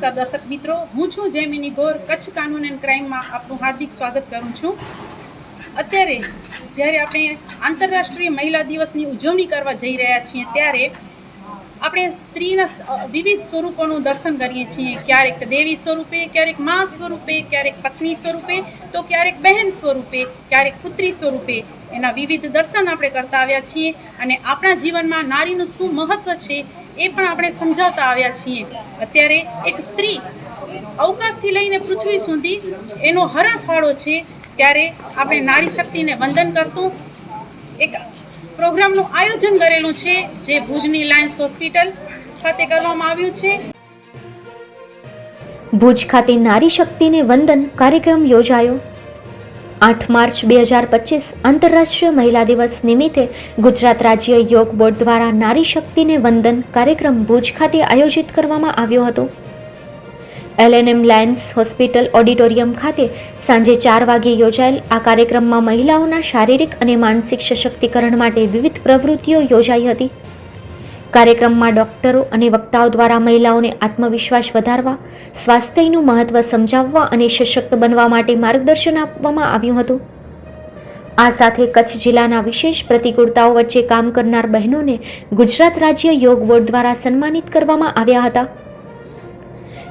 નમસ્કાર દર્શક મિત્રો, હું છું જેમિની ગોર, કચ્છ કાનૂન એન્ડ ક્રાઇમમાં આપનું હાર્દિક સ્વાગત કરું છું. અત્યારે, જ્યારે આપણે આંતરરાષ્ટ્રીય મહિલા દિવસની ઉજવણી કરવા જઈ રહ્યા છીએ, ત્યારે આપણે સ્ત્રીના વિવિધ સ્વરૂપોનું દર્શન કરીએ છીએ. ક્યારેક દેવી સ્વરૂપે, ક્યારેક મા સ્વરૂપે, ક્યારેક પત્ની સ્વરૂપે, તો ક્યારેક બહેન સ્વરૂપે, ક્યારેક પુત્રી સ્વરૂપે. એના વિવિધ દર્શન આપણે કરતા આવ્યા છીએ અને આપણા જીવનમાં નારીનું શું મહત્ત્વ છે એ પણ આપણે સમજાવતા આવ્યા છીએ. અત્યારે એક સ્ત્રી અવકાશથી લઈને પૃથ્વી સુધી એનો હરણફાળો છે ત્યારે આપણે નારી શક્તિને વંદન કરતું એક પ્રોગ્રામનું આયોજન કરેલું છે, જે ભુજની લાયન્સ હોસ્પિટલ ખાતે કરવામાં આવ્યું છે. ભુજ ખાતે નારી શક્તિને વંદન કાર્યક્રમ યોજાયો. આઠ માર્ચ બે હજાર પચીસ આંતરરાષ્ટ્રીય મહિલા દિવસ નિમિત્તે ગુજરાત રાજ્ય યોગ બોર્ડ દ્વારા નારી શક્તિને વંદન કાર્યક્રમ ભુજ ખાતે આયોજિત કરવામાં આવ્યો હતો. એલએનએમ લાયન્સ હોસ્પિટલ ઓડિટોરિયમ ખાતે સાંજે ચાર વાગે યોજાયેલ આ કાર્યક્રમમાં મહિલાઓના શારીરિક અને માનસિક સશક્તિકરણ માટે વિવિધ પ્રવૃત્તિઓ યોજાઈ હતી. કાર્યક્રમમાં ડોક્ટરો અને વક્તાઓ દ્વારા મહિલાઓને આત્મવિશ્વાસ વધારવા, સ્વાસ્થ્યનું મહત્વ સમજાવવા અને સશક્ત બનવા માટે માર્ગદર્શન આપવામાં આવ્યું હતું. આ સાથે કચ્છ જિલ્લાના વિશેષ પ્રતિકૂળતાઓ વચ્ચે કામ કરનાર બહેનોને ગુજરાત રાજ્ય યોગ બોર્ડ દ્વારા સન્માનિત કરવામાં આવ્યા હતા.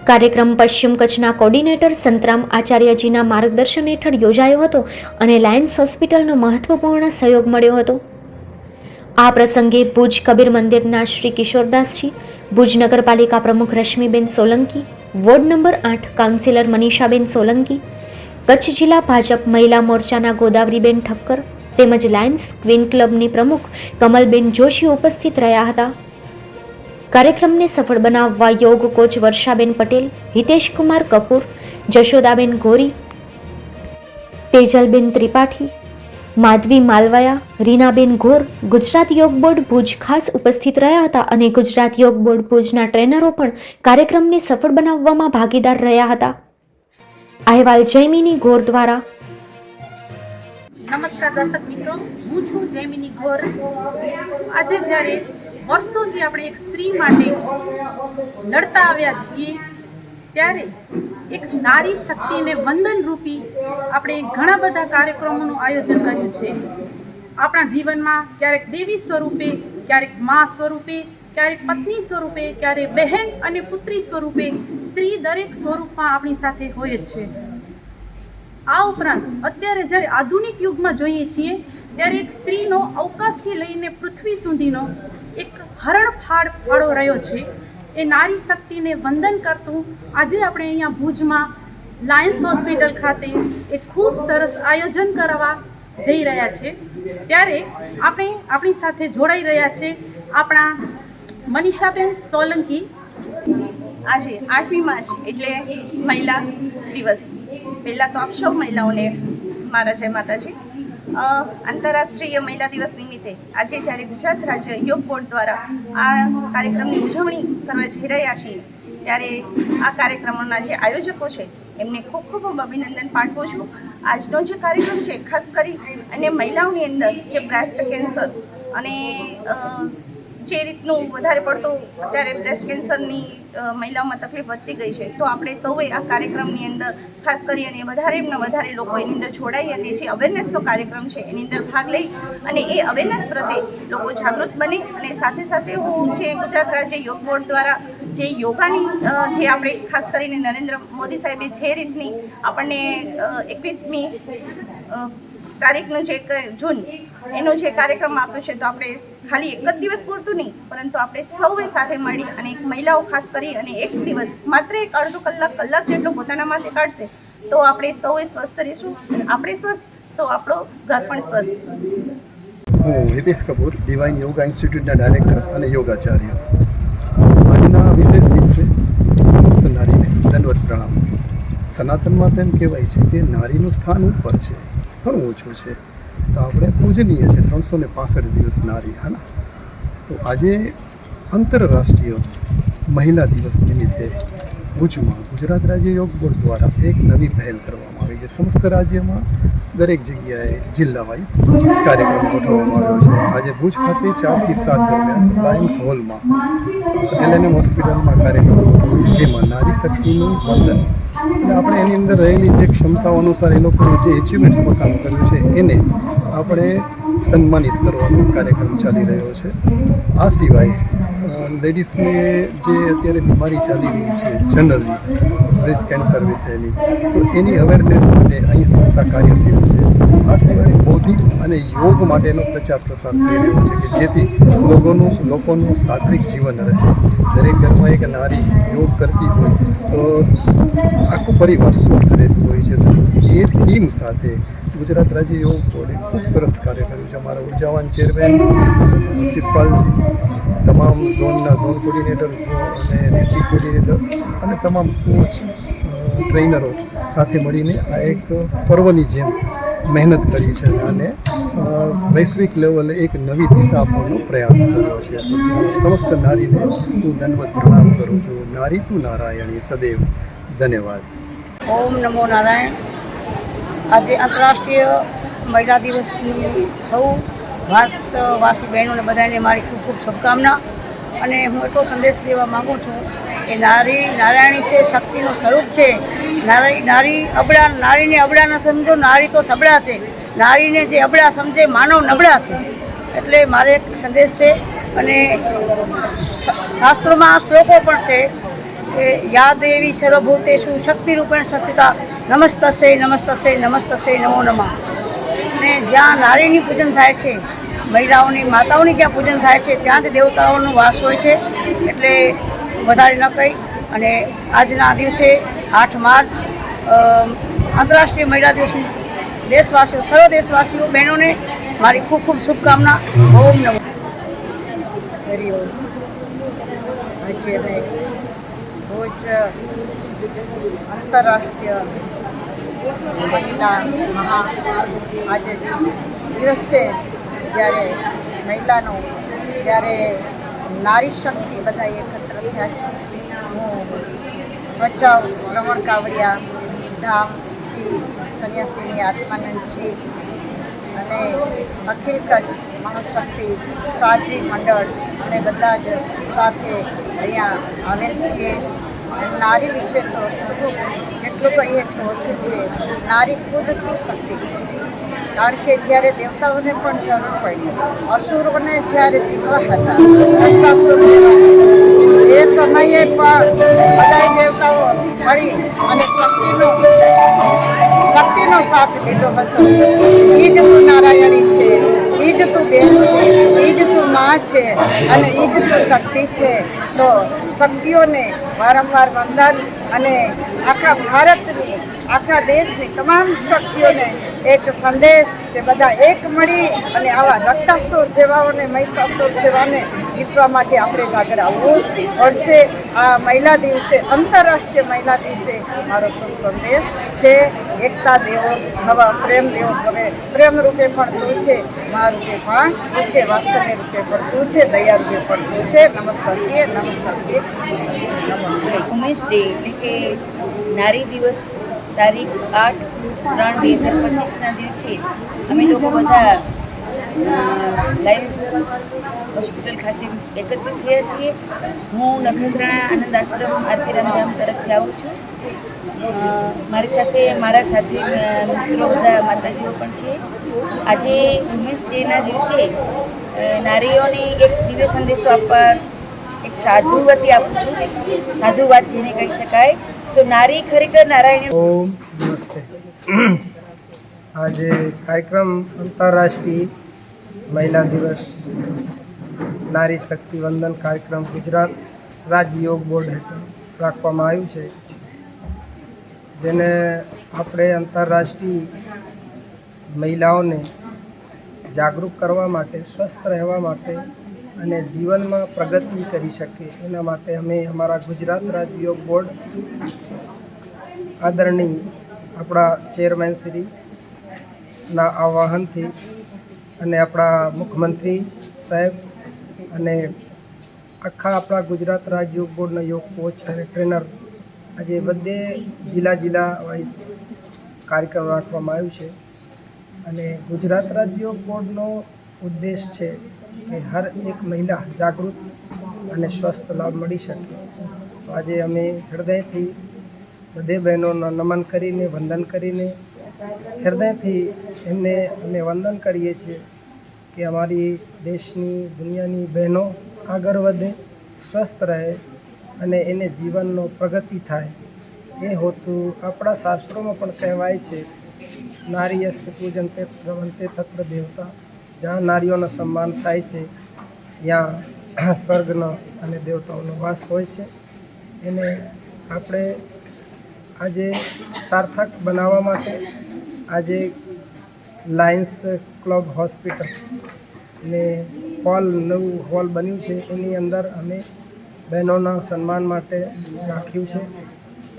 કાર્યક્રમ પશ્ચિમ કચ્છના કોર્ડિનેટર સંતરામ આચાર્યજીના માર્ગદર્શન હેઠળ યોજાયો હતો અને લાયન્સ હોસ્પિટલનો મહત્વપૂર્ણ સહયોગ મળ્યો હતો. આ પ્રસંગે ભુજ કબીર મંદિરના શ્રી કિશોરદાસજી, ભુજ નગરપાલિકા પ્રમુખ રશ્મિબેન સોલંકી, વોર્ડ નંબર આઠ કાઉન્સિલર મનીષાબેન સોલંકી, કચ્છ જિલ્લા ભાજપ મહિલા મોરચાના ગોદાવરીબેન ઠક્કર તેમજ લાયન્સ ક્વીન ક્લબની પ્રમુખ કમલબેન જોશી ઉપસ્થિત રહ્યા હતા. કાર્યક્રમને સફળ બનાવવા યોગ કોચ વર્ષાબેન પટેલ, હિતેશકુમાર કપૂર, જશોદાબેન ગોરી, તેજલબેન ત્રિપાઠી માધવી માલવાયા, રીનાબેન ઘોર, ગુજરાત યોગ બોર્ડ ભુજ ખાસ ઉપસ્થિત રહ્યા હતા અને ગુજરાત યોગ બોર્ડ ભુજના ટ્રેનરો પણ કાર્યક્રમને સફળ બનાવવામાં ભાગીદાર રહ્યા હતા. અહેવાલ જયમિની ઘોર દ્વારા. નમસ્કાર દર્શક મિત્રો, હું છું જયમિની ગોર આજે જ્યારે વર્ષોથી આપણે એક સ્ત્રી માટે લડતા આવ્યા છીએ ત્યારે એક નારી શક્તિને વંદન રૂપી આપણે ઘણા બધા કાર્યક્રમોનું આયોજન કર્યું છે. આપણા જીવનમાં ક્યારેક દેવી સ્વરૂપે, ક્યારેક મા સ્વરૂપે, ક્યારેક પત્ની સ્વરૂપે ક્યારેક બહેન અને પુત્રી સ્વરૂપે, સ્ત્રી દરેક સ્વરૂપમાં આપણી સાથે હોય જ છે. આ ઉપરાંત અત્યારે જ્યારે આધુનિક યુગમાં જોઈએ છીએ, ત્યારે એક સ્ત્રીનો અવકાશથી લઈને પૃથ્વી સુધીનો એક હરણફાળ ફાળો રહ્યો છે. એ નારી શક્તિને વંદન કરતું આજે આપણે અહીંયા ભુજમાં લાયન્સ હોસ્પિટલ ખાતે એ ખૂબ સરસ આયોજન કરવા જઈ રહ્યા છે. ત્યારે આપણે આપણી સાથે જોડાઈ રહ્યા છે આપણા મનીષાબેન સોલંકી. આજે આઠમી માર્ચ એટલે મહિલા દિવસ. પહેલાં તો આપ સૌ મહિલાઓને મારા જય માતાજી. આંતરરાષ્ટ્રીય મહિલા દિવસ નિમિત્તે આજે જ્યારે ગુજરાત રાજ્ય યોગ બોર્ડ દ્વારા આ કાર્યક્રમની ઉજવણી કરવા જઈ રહ્યા છીએ, ત્યારે આ કાર્યક્રમોના જે આયોજકો છે, એમને ખૂબ ખૂબ અભિનંદન પાઠવું છું. આજનો જે કાર્યક્રમ છે, ખાસ કરી અને મહિલાઓની અંદર જે બ્રેસ્ટ કેન્સર અને જે રીતનું વધારે પડતું અત્યારે બ્રેસ્ટ કેન્સરની મહિલાઓમાં તકલીફ વધતી ગઈ છે, તો આપણે સૌએ આ કાર્યક્રમની અંદર ખાસ કરી અને વધારે ને વધારે લોકો એની અંદર જોડાઈ અને જે અવેરનેસનો કાર્યક્રમ છે એની અંદર ભાગ લઈ અને એ અવેરનેસ પ્રત્યે લોકો જાગૃત બને અને સાથે સાથે હું જે ગુજરાત રાજ્ય યોગ બોર્ડ દ્વારા જે યોગાની જે આપણે ખાસ કરીને નરેન્દ્ર મોદી સાહેબે જે રીતની આપણને એકવીસમી તારીખનું જે જૂન એનો જે કાર્યક્રમ આપ્યો છે, તો આપણે ખાલી એક જ દિવસ પૂરતું નહીં, પરંતુ આપણે સૌએ સાથે મળી અને એક મહિલાઓ ખાસ કરી અને એક દિવસ, માત્ર એક અડધો કલાક કલાક જેટલો પોતાના માથે કાઢશે, તો આપણે સૌએ સ્વસ્થ રહીશું આપણે સ્વસ્થ, તો આપણો ઘર પણ સ્વસ્થ. હું હિતેશ કપૂર ડિવાઇન યોગા ઇન્સ્ટિટ્યૂટના ડાયરેક્ટર અને યોગાચાર્ય. આજના વિશેષ દિવસે સમસ્ત નારીને દંડવત પ્રણામ. સનાતનમાં તેમ કહેવાય છે કે નારીનું સ્થાન ઉપર છે. ઘણું ઓછું છે. તો આપણે પૂજનીય છે ત્રણસો ને પાસઠ દિવસ નારી હા તો આજે આંતરરાષ્ટ્રીય મહિલા દિવસ નિમિત્તે ભુજમાં ગુજરાત રાજ્ય યોગ બોર્ડ દ્વારા એક નવી પહેલ કરવામાં આવી છે. સમસ્ત રાજ્યમાં દરેક જગ્યાએ જિલ્લા વાઇઝ કાર્યક્રમ ગોઠવવામાં આવ્યો છે. આજે ભુજ ખાતે ચારથી સાત દરમિયાન લાયન્સ હોલમાં એલએનએમ હોસ્પિટલમાં કાર્યક્રમ ગોઠવ્યો છે જેમાં નારી શક્તિનું વંદન આપણે એની અંદર રહેલી જે ક્ષમતાઓ અનુસાર એ લોકોએ જે એચિવમેન્ટ્સ પોતાનું કર્યું છે, એને આપણે સન્માનિત કરવાનો કાર્યક્રમ ચાલી રહ્યો છે. આ સિવાય લેડીઝને જે અત્યારે બીમારી ચાલી રહી છે જનરલી બ્રેસ્ટ કેન્સર એની. તો એની અવેરનેસ માટે અહીં સંસ્થા કાર્યશીલ છે. આ સિવાય બૌદ્ધિક અને યોગ માટેનો પ્રચાર પ્રસાર થઈ રહ્યો છે કે જેથી લોકોનું લોકોનું સાત્વિક જીવન રહે. દરેક ઘરમાં એક નારી યોગ કરતી હોય, તો આખું પરિવાર સ્વસ્થ રહેતું હોય છે. તો એ થીમ સાથે ગુજરાત રાજ્ય યોગ બોર્ડે ખૂબ સરસ કાર્ય કર્યું છે. અમારા ઉર્જાવાન ચેરમેન શિષપાલજી તમામ ઝોનના ઝોન કોર્ડિનેટર અને ડિસ્ટ્રિક્ટ કોર્ડિનેટર અને તમામ કોચ ટ્રેનરો સાથે મળીને આ એક પર્વની જેમ મહેનત કરી છે અને વૈશ્વિક લેવલે એક નવી દિશા આપવાનો પ્રયાસ કર્યો છે. સમસ્ત નારીને હું દંડવત પ્રણામ કરું છું. નારી તું નારાયણી, સદૈવ ધન્યવાદ. ઓમ નમો નારાયણ. આજે આંતરરાષ્ટ્રીય મહિલા દિવસની સૌ ભારતવાસી બહેનોને બધાને મારી ખૂબ ખૂબ શુભકામના અને હું એટલો સંદેશ દેવા માગું છું કે નારી, નારાયણી છે, શક્તિનું સ્વરૂપ છે. નારી નારી અબળા, નારીને અબળા ન સમજો, નારી તો સબળા છે. નારીને જે અબળા સમજે, માનવ નબળા છે. એટલે મારે એક સંદેશ છે અને શાસ્ત્રમાં શ્લોકો પણ છે કે એવી દેવી સર્વભૂતેષુ શક્તિરૂપેણ સંસ્થિતા નમસ્તસ્ય નમસ્તસ્ય નમસ્તસ્ય, નમો નમઃ. અને જ્યાં નારીની પૂજન થાય છે મહિલાઓની, માતાઓની જ્યાં પૂજન થાય છે, ત્યાં જ દેવતાઓનો વાસ હોય છે. એટલે વધારે ન કહી. અને આજના દિવસે આઠ માર્ચ આંતરરાષ્ટ્રીય મહિલા દિવસની દેશવાસીઓ, સર્વ દેશવાસીઓ, બહેનોને મારી ખૂબ ખૂબ શુભકામના. ઓમ નમો. હરિ ઓમ. અમે રોજ આંતરરાષ્ટ્રીય મહિલા મહા આજે દિવસ છે. જ્યારે મહિલાનો ત્યારે નારી શક્તિ બધા એકત્ર થયા છે. હું ભચાઉ શ્રવણ કાવડિયા ધામથી સંન્યાસીની આત્માનંદ છી. અને અખિલ કચ્છ મહાશક્તિ સાધ્વી મંડળ અને બધા જ સાથે અહીંયા આવેલ છીએ. નારી વિશે તો શું જેટલું અહીંયા પહોંચે છે. નારી કુદરતી શક્તિ છે. કારણ કે જ્યારે દેવતાઓને પણ જરૂર પડી, અસુરોને જ્યારે જીવવા હતા એ સમયે પણ બધાય દેવતાઓ મળી અને શક્તિનો શક્તિનો સાથ લીધો હતો. એ જ નારાયણી છે. એ તું બેન છે એ તું માં છે અને એ જ શક્તિ છે. તો શક્તિઓને વારંવાર વંદન અને આખા ભારતની આખા દેશની તમામ શક્તિઓને એક સંદેશ કે બધા એક મળી અને આવા રક્તાસુર જેવાઓને મહિષાસુર જેવાને જીતવા માટે આપણે જ આગળ આવવું પડશે. આ મહિલા દિવસે, આંતરરાષ્ટ્રીય મહિલા દિવસે મારો શુભ સંદેશ છે. એકતા દેવો હવા પ્રેમ દેવો. હવે પ્રેમ રૂપે પણ તું છે, મા રૂપે પણ તું છે, વાત્સલ્ય રૂપે પણ તું છે, દયા રૂપે પણ તું છે. નમસ્તસ્ય નમસ્તસ્ય નમસ્તે. ઉમેશ ડે એટલે કે નારી દિવસ તારીખ આઠ ત્રણ બે હજાર પચીસના દિવસે અમે લોકો બધા લાયન્સ હોસ્પિટલ ખાતે એકત્રિત થયા છીએ. હું નખત્રાણા આનંદ આશ્રમ આરતી રામધામ તરફથી આવું છું. મારી સાથે, મારા સાથે મિત્રો બધા માતાજીઓ પણ છે. આજે વુમેન્સ ડેના દિવસે નારીઓને એક દિવ્ય સંદેશો આપવા એક સાધુવતી આપું છું. સાધુવાદ જેને કહી શકાય. તો નારી ખરેખર નારાયણ ઓમ નમસ્તે. આજે કાર્યક્રમ આંતરરાષ્ટ્રીય મહિલા દિવસ, નારી શક્તિ વંદન કાર્યક્રમ ગુજરાત રાજ્ય યોગ બોર્ડ હેઠળ રાખવામાં આવ્યું છે. જેને આપણે આંતરરાષ્ટ્રીય મહિલાઓને જાગૃત કરવા માટે, સ્વસ્થ રહેવા માટે અને જીવનમાં પ્રગતિ કરી શકે એના માટે અમે અમારા ગુજરાત રાજ્ય બોર્ડ આદરણીય આપણા ચેરમેન શ્રીના આવાહનથી અને આપણા મુખ્યમંત્રી સાહેબ અને આખા આપણા ગુજરાત રાજ્ય યોગ બોર્ડના યોગ કોચ અને ટ્રેનર આજે બધે જિલ્લા જિલ્લા વાઇઝ કાર્યક્રમ રાખવામાં આવ્યું છે. અને ગુજરાત રાજ્ય બોર્ડનો ઉદ્દેશ છે કે હર એક મહિલા જાગૃત અને સ્વસ્થ લાભ મળી શકે. તો આજે અમે હૃદયથી બધે બહેનોના નમન કરીને, વંદન કરીને, હૃદયથી એમને અમે વંદન કરીએ છીએ કે અમારી દેશની, દુનિયાની બહેનો આગળ વધે, સ્વસ્થ રહે અને એને જીવનનો પ્રગતિ થાય. એ હોતું આપણા શાસ્ત્રોમાં પણ કહેવાય છે, નારી અસ્ત પૂજન તે પ્રવંતે તત્ર દેવતા. જ્યાં નારીઓનો સન્માન થાય છે, ત્યાં સ્વર્ગનો અને દેવતાઓનો વાસ હોય છે. એને આપણે આજે સાર્થક બનાવવા માટે આજે લાયન્સ ક્લબ હોસ્પિટલ ને હોલ, નવું હોલ બન્યું છે. એની અંદર અમે બહેનોના સન્માન માટે રાખ્યું છે.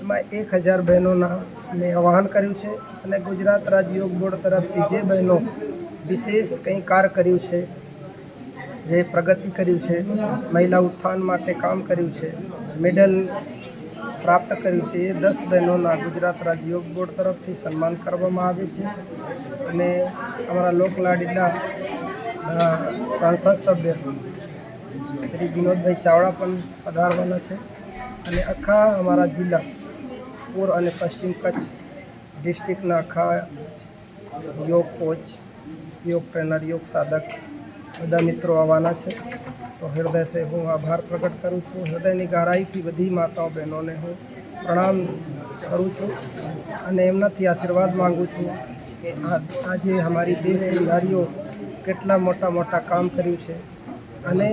એમાં એક હજાર બહેનોના મેં આહ્વાન કર્યું છે અને ગુજરાત રાજ્ય બોર્ડ તરફથી જે બહેનો વિશેષ કંઈ કાર્ય કર્યું છે? જે પ્રગતિ કર્યું છે? મહિલા ઉત્થાન માટે કામ કર્યું છે? મેડલ પ્રાપ્ત કર્યું છે? એ દસ બહેનોના ગુજરાત રાજ્ય યોગ બોર્ડ તરફથી સન્માન કરવામાં આવે છે. અને અમારા લોકલાડીના સાંસદ સભ્ય શ્રી વિનોદભાઈ ચાવડા પણ પધારવાના છે. અને આખા અમારા જિલ્લા પૂર્વ અને પશ્ચિમ કચ્છ ડિસ્ટ્રિક્ટના આખા યોગ કોચ યોગ ટ્રેનર, યોગ સાધક બધા મિત્રો આવવાના છે. તો હૃદયસે હું આભાર પ્રગટ કરું છું. હૃદયની ગારાઈથી બધી માતાઓ બહેનોને હું પ્રણામ કરું છું અને એમનાથી આશીર્વાદ માગું છું કે આજે અમારી દેશની નારીઓ કેટલા મોટા મોટા કામ કર્યું છે અને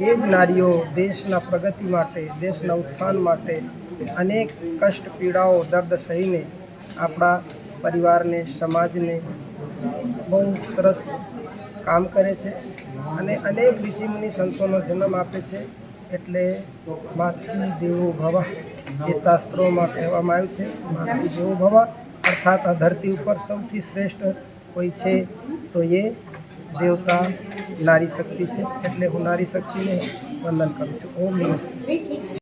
એ જ નારીઓ દેશના પ્રગતિ માટે, દેશના ઉત્થાન માટે અનેક કષ્ટ, પીડાઓ, દર્દ સહીને આપણા પરિવારને, સમાજને બહુ સરસ કામ કરે છે અને અનેક ઋષિમુનિ સંતોનો જન્મ આપે છે એટલે માતૃ દેવો ભવ એ શાસ્ત્રોમાં કહેવામાં આવ્યું છે, માતૃ દેવો ભવ અર્થાત આ ધરતી ઉપર સૌથી શ્રેષ્ઠ કોઈ છે તો એ દેવતા નારી શક્તિ છે એટલે હું નારી શક્તિને વંદન કરું છું. ઓમ નમસ્તે.